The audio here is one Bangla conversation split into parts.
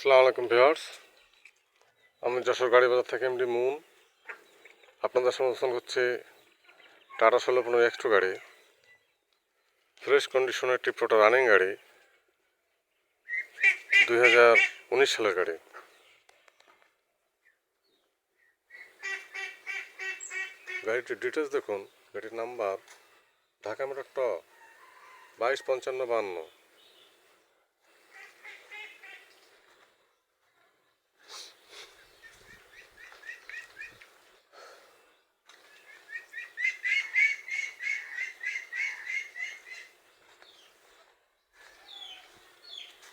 আসসালামু আলাইকুম ভিউয়ার্স। আমি যশোর গাড়ি বাজার থেকে এমডি মুন। আপনাদের সমর্থন করছি টাটা ষোলো পনেরো এক্সট্রো গাড়ি। ফ্রেশ কন্ডিশনের টিপটোটা রানিং গাড়ি। দুই হাজার উনিশ সালের গাড়ি। গাড়িটির ডিটেলস দেখুন। গাড়ির নাম্বার ঢাকা মেট্রো ট বাইশ পঞ্চান্ন বান্ন।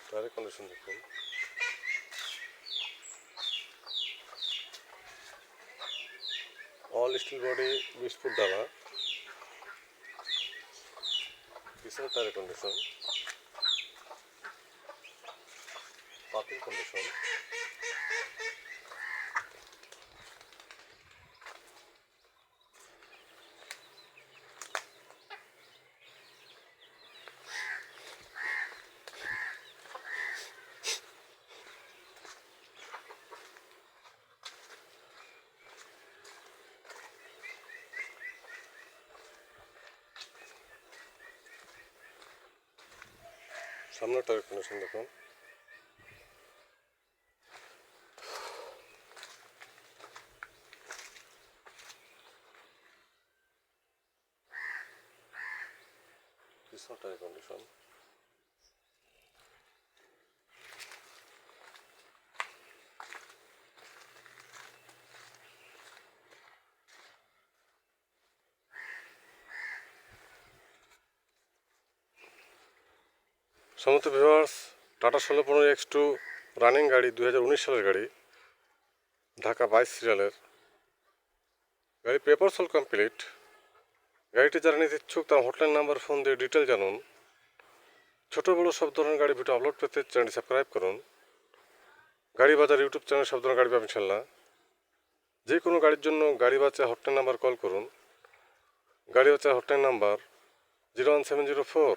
টায়ারের কন্ডিশন দেখুন অল স্টিল বডি বিশ ফুট ডালা পিছনের টায়ারের কন্ডিশন পাতিল কন্ডিশন সামনের টায়ারের কন্ডিশন দেখুন। পিছনের টায়ারের কন্ডিশন সমস্ত ভিভার্স টাটা ষোলো পনেরো এক্স টু রানিং গাড়ি দু হাজার উনিশ সালের গাড়ি, ঢাকা বাইশ সিরিয়ালের গাড়ি পেপার সোল কমপ্লিট গাড়িটি যারা নিতে ইচ্ছুক, তার হটলাইন নাম্বার ফোন দিয়ে ডিটেল জানুন। ছোটো বড়ো সব ধরনের গাড়ি ভিডিও আপলোড পেতে চ্যানেলটি সাবস্ক্রাইব করুন। গাড়ি বাজার ইউটিউব চ্যানেল সব ধরনের গাড়ি পাবেন ইনশাল্লাহ যে কোনো গাড়ির জন্য গাড়ি বাচ্চা হটলাইন নাম্বার কল করুন। গাড়ি বাচ্চা hotline number zero one seven zero four